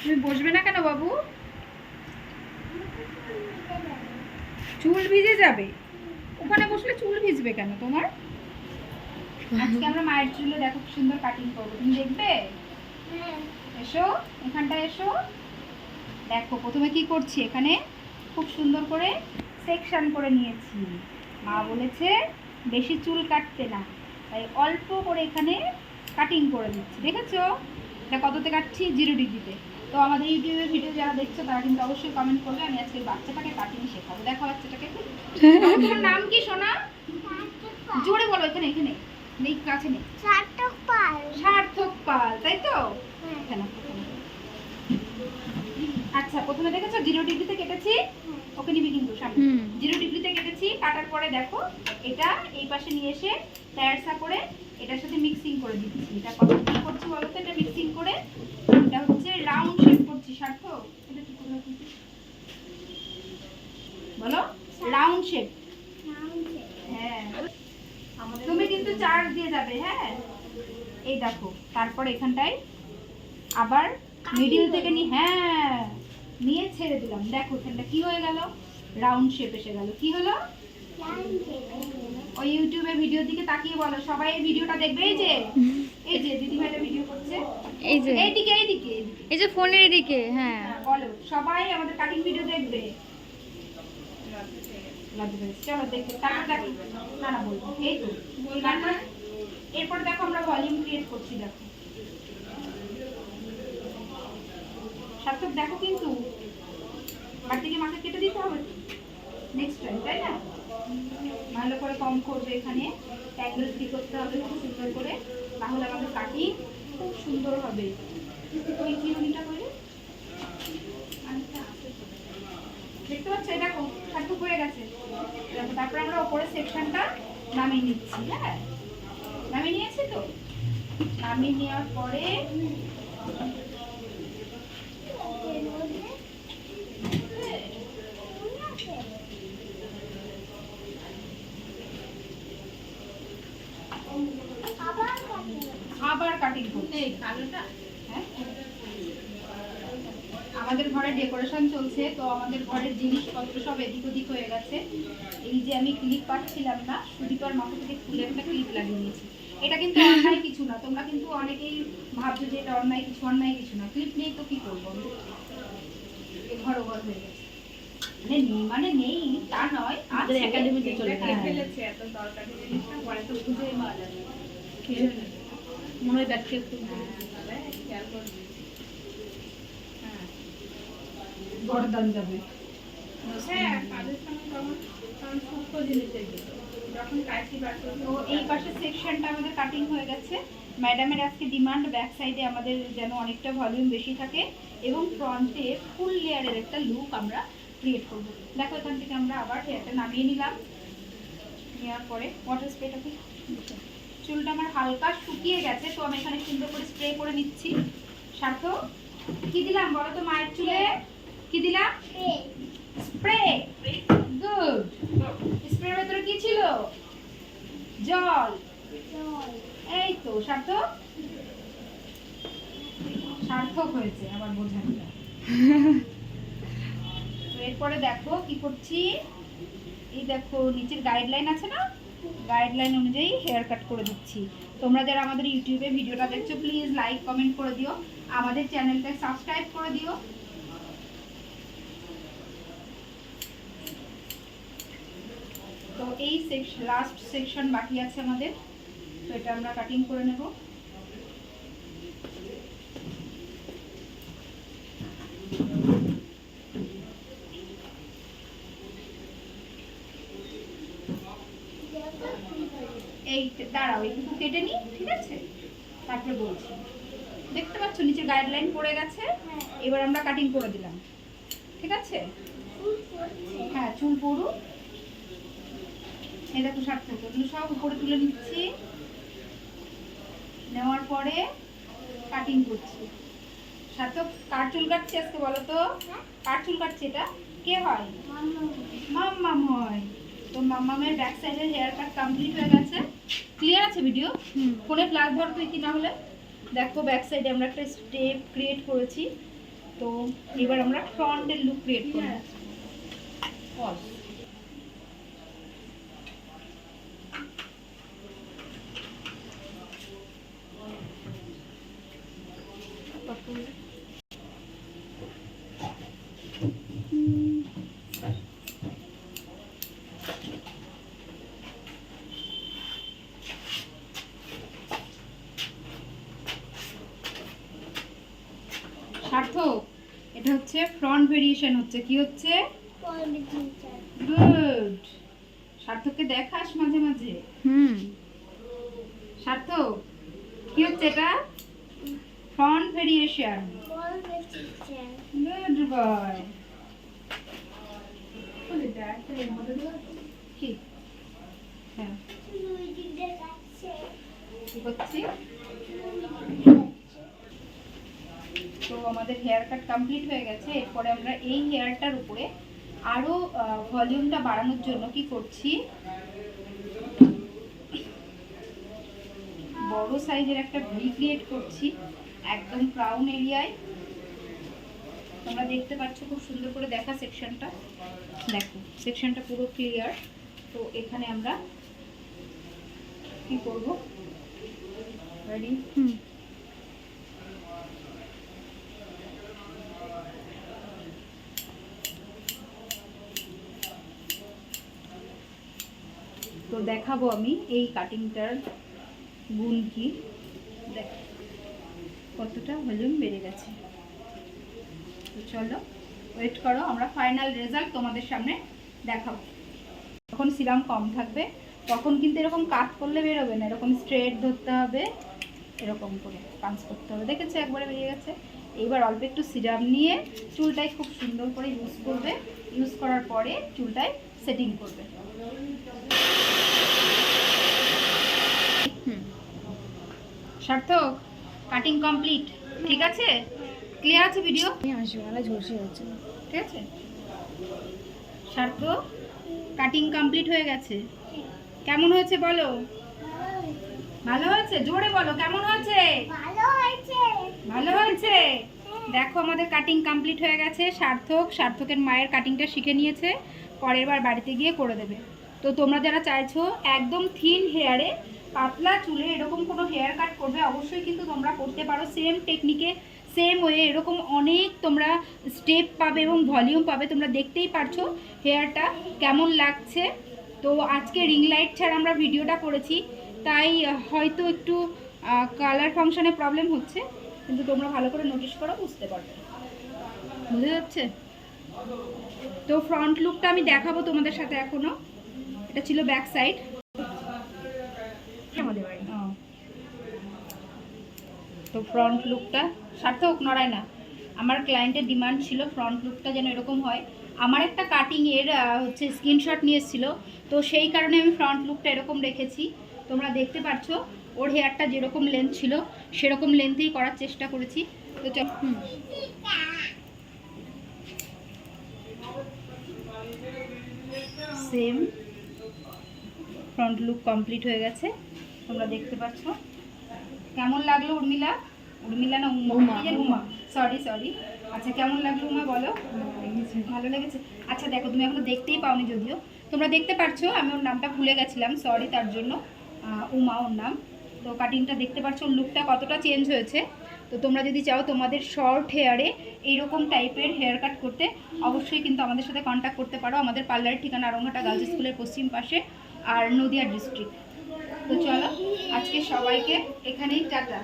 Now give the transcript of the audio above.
তুমি বসবে না কেন বাবু? চুল ভিজে যাবে। ওখানে বসলে চুল ভিজবে কেন তোমার? আজকে আমরা মায়ের চুলে দেখো সুন্দর কাটিং করব। তুমি দেখবে? এসো, এখানটায় এসো। দেখো, প্রথমে কি করছি? এখানে খুব সুন্দর করে সেকশন করে নিয়েছি। মা বলেছে বেশি চুল কাটতে না, তাই অল্প করে এখানে কাটিং করে দিচ্ছি। দেখেছ? এটা কততে কাটছি? জিরো ডিগ্রিতে তো আমাদের ইউটিউবে ভিডিও যারা দেখছ তারা কিন্তু অবশ্যই কমেন্ট করবে আমি আজকে বাচ্চাটাকে কাটিং শেখাবো। দেখো বাচ্চাটাকে তোমার নাম কি সোনা? জোরে বলো এখানে এখানে। নেই কাছে নেই। সার্থক পাল। সার্থক পাল তাই তো? কেন আচ্ছা প্রথমে দেখেছ জিরো ডিগ্রিতে কেটেছি? ওকে নিবি কিন্তু সামনে। জিরো ডিগ্রিতে কেটেছি কাটার পরে দেখো এটা এই পাশে নিয়ে এসে তেরসা করে এটার সাথে মিক্সিং করে দিচ্ছি। এটা কত কি করছি বলো তো এটা মিক্সিং করে? এটা হচ্ছে রাউন্ড শেপ করছি সার্থক। এটা কি করে হচ্ছে? বলো? রাউন্ড শেপ হ্যাঁ। তুমি কিন্তু চার্জ দিয়ে যাবে হ্যাঁ? এই দেখো তারপর এখানটায় আবার মিডিল থেকে নি হ্যাঁ নিয়ে ছেড়ে দিলাম। দেখো এখানটা কি হয়ে গেল? রাউন্ড শেপ এসে গেল। কি হলো? ওই ইউটিউবে ভিডিওর দিকে তাকিয়ে বলো। সবাই এই ভিডিওটা দেখবে এই যে? এই যে। এইদিকে এইদিকে এই যে ফোনের এদিকে হ্যাঁ। হ্যাঁ, বলো। সবাই আমাদের কাটিং ভিডিও দেখবে। চলো দেখো তারপর দেখো। না না বলব। এই তো তারপর? এরপর দেখো আমরা ভলিউম ক্রিয়েট করছি দেখো। সার্থক দেখো কিন্তু। বাড়ি থেকে মাকে কেটে দিতে হবে? নেক্সট টাইম তাই না? ভালো করে কম করবে এখানে। অ্যাঙ্গেল ফ্রি করতে হবে? সুন্দর করে। তাহলে আমাদের কাটিং খুব সুন্দর হবে। দেখতে পাচ্ছ? এটা ঠাকুর হয়ে গেছে। তারপর আমরা ওপরের সেকশনটা নামিয়ে নিচ্ছি হ্যাঁ? নামিয়ে নিয়েছি তো? নামিয়ে নেওয়ার পরে আবার কাটিং করছি হ্যাঁ? আমাদের ঘরে ডেকোরেশন চলছে তো আমাদের ঘরের জিনিসপত্র সব এদিক ওদিক হয়ে গেছে। এই যে আমি ক্লিপ পাচ্ছিলাম না সুদীপার মাথা থেকে খুলে একটা ক্লিপ লাগিয়ে নিয়েছি। এটা কিন্তু অন্যায় কিছু না তোমরা কিন্তু অনেকেই ভাবছ যে এটা অন্যায় কিছু অন্যায় কিছু না। ক্লিপ নেই তো কি করব? ঘর ঘর হয়ে গেছে। মানে নেই মানে নেই তা নয় আমাদের একাডেমিতে চলে হ্যাঁ। গেছে। মনে হয় ব্যাগটা একটু গরদান যাবে। হ্যাঁ, তো এই পাশের সেকশনটা আমাদের কাটিং হয়ে গেছে। ম্যাডামের আজকে ডিমান্ড ব্যাক সাইডে আমাদের যেন অনেকটা ভলিউম বেশি থাকে এবং ফ্রন্টে ফুল লেয়ারের একটা লুক আমরা ক্রিয়েট করব। দেখো এখান থেকে আমরা আবার হেয়ারটা নামিয়ে নিলাম। নেওয়ার পরে ওয়াটার স্প্রেটাকে চুলটা আমার হালকা শুকিয়ে গেছে, তো আমি এখানে সুন্দর করে স্প্রে করে নিচ্ছি। সার্থ কি দিলাম বলো তো মায়ের চুলে? কি দিলাম? স্প্রে গুড স্প্রের ভেতরে কি ছিল? জল। এই তো, সার্থক? সার্থক হয়েছে আমার বোঝানোটা এরপরে দেখো কি করছি। এই দেখো, নিচের গাইডলাইন আছে না? গাইডলাইন অনুযায়ী হেয়ার কাট করে দিচ্ছি। তোমরা যারা আমাদের ইউটিউবে ভিডিওটা দেখছ প্লিজ লাইক কমেন্ট করে দিও। আমাদের চ্যানেলটা সাবস্ক্রাইব করে দিও। তো এই লাস্ট সেকশন বাকি আছে আমাদের। তো এটা আমরা কাটিং করে নেব। এই দাঁড়াও একটু কেটে নিই ঠিক আছে? তারপরে বলছি। দেখতে পাচ্ছ নিচে গাইডলাইন পড়ে গেছে এবার আমরা কাটিং করে দিলাম ঠিক আছে? হ্যাঁ চুল পড়ুক। এই দেখো সার্থক এগুলো সব উপরে তুলে নিচ্ছি। নেওয়ার পরে কাটিং করছি। সার্থক কার চুল কাটছে আজকে বলো তো? কার চুল কাটছে এটা? কে হয়? মাম্মাম হয়। তো মাম্মামের ব্যাক সাইডের হেয়ার কাট কমপ্লিট হয়ে গেছে। ক্লিয়ার আছে ভিডিও ফোনে ফ্ল্যাশ ধর তুই কি না হলে। দেখো ব্যাক সাইডে আমরা একটা স্টেপ ক্রিয়েট করেছি। তো এবার আমরা ফ্রন্টের লুক ক্রিয়েট করব Pause. সার্থক এটা হচ্ছে ফ্রন্ট ভেরিয়েশন হচ্ছে কি হচ্ছে? গুড সার্থককে দেখাস মাঝে মাঝে। হুম। সার্থক কি হচ্ছে এটা? ফ্রন্ট ভেরিয়েশন গুড বয় কি? হ্যাঁ। কি করছি তো আমাদের হেয়ার কাট কমপ্লিট হয়ে গেছে। এরপরে আমরা এই হেয়ারটার উপরে আরও ভলিউমটা বাড়ানোর জন্য কি করছি? বড় সাইজের একটা ভি ক্রিয়েট করছি, একদম ক্রাউন এরিয়ায় তোমরা দেখতে পাচ্ছ খুব সুন্দর করে দেখা সেকশনটা দেখো সেকশনটা পুরো ক্লিয়ার তো এখানে আমরা কি করব? রেডি হুম। তো দেখাবো আমি এই কাটিংটার গুণ কি। দেখ, কতটা ভলিউম বেড়ে গেছে। তো চলো ওয়েট করো, আমরা ফাইনাল রেজাল্ট তোমাদের সামনে দেখাবো। যখন সিরাম কম থাকবে, তখন কিন্তু এরকম কাট করলে বেরোবে না। এরকম স্ট্রেট ধরতে হবে, এরকম করে পাঞ্চ করতে হবে। দেখেছ, একবারে বেরিয়ে গেছে। এইবার অল্প একটু সিরাম নিয়ে চুলটাই খুব সুন্দর করে ইউজ করবে। ইউজ করার পরে চুলটায় সেটিং করবে হুম সার্থক কাটিং কমপ্লিট ঠিক আছে? ক্লিয়ার আছে ভিডিও না ঝলসে হচ্ছে ঠিক আছে? সার্থক কাটিং কমপ্লিট হয়ে গেছে। কেমন হয়েছে বলো? ভালো হয়েছে? জোরে বলো কেমন হয়েছে? ভালো হয়েছে। দেখো আমাদের কাটিং কমপ্লিট হয়ে গেছে। সার্থক সার্থকের মায়ের কাটিংটা শিখে নিয়েছে। পরের বার বাড়িতে গিয়ে করে দেবে। তো তোমরা যারা চাইছো একদম থিন হেয়ারে পাতলা চুলে এরকম কোনো হেয়ার কাট করবে, অবশ্যই কিন্তু তোমরা করতে পারো। সেম টেকনিকে সেম ওয়ে এরকম অনেক তোমরা স্টেপ পাবে এবং ভলিউম পাবে। তোমরা দেখতেই পারছ হেয়ারটা কেমন লাগছে। তো আজকে রিং লাইট ছাড়া আমরা ভিডিওটা করেছি, তাই হয়তো একটু কালার ফাংশনে প্রবলেম হচ্ছে, কিন্তু তোমরা ভালো করে নোটিশ করো, বুঝতে পারবে। বুঝে যাচ্ছে? তো ফ্রন্ট লুকটা আমি দেখাবো তোমাদের সাথে এখনও এটা ছিল ব্যাক সাইড আমাদের বাড়ি তো ফ্রন্ট লুকটা সার্থক, নড়ায় না। আমার ক্লায়েন্টের ডিমান্ড ছিল ফ্রন্ট লুকটা যেন এরকম হয়। আমার একটা কাটিং এর হচ্ছে স্ক্রিনশট নিয়ে এসেছিল। তো সেই কারণে আমি ফ্রন্ট লুকটা এরকম রেখেছি। তোমরা দেখতে পাচ্ছ ওর হেয়ারটা যেরকম লেন্থ ছিল, সেরকম লেন্থেই করার চেষ্টা করেছি। তো চল সেম ফ্রন্ট লুক কমপ্লিট হয়ে গেছে। তোমরা দেখতে পাচ্ছ। কেমন লাগল উর্মিলা? উর্মিলা না উমা? উমা, সরি সরি আচ্ছা কেমন লাগল উমা বলো? ভালো লেগেছে। আচ্ছা দেখো তুমি এখনও দেখতেই পাওনি যদিও। তোমরা দেখতে পারছ আমি ওর নামটা ভুলে গেছিলাম। সরি তার জন্য। উমা ওর নাম। তো কাটিংটা দেখতে পাচ্ছ ওর লুকটা কতটা চেঞ্জ হয়েছে। তো তোমরা যদি চাও তোমাদের শর্ট হেয়ারে এইরকম টাইপের হেয়ার কাট করতে অবশ্যই কিন্তু আমাদের সাথে কন্ট্যাক্ট করতে পারো। আমাদের পার্লারের ঠিকানা আরঙ্গাটা গার্লস স্কুলের পশ্চিম পাশে আর নদিয়া ডিস্ট্রিক্ট তো চলো আজকে সবাইকে এখানেই টাটা।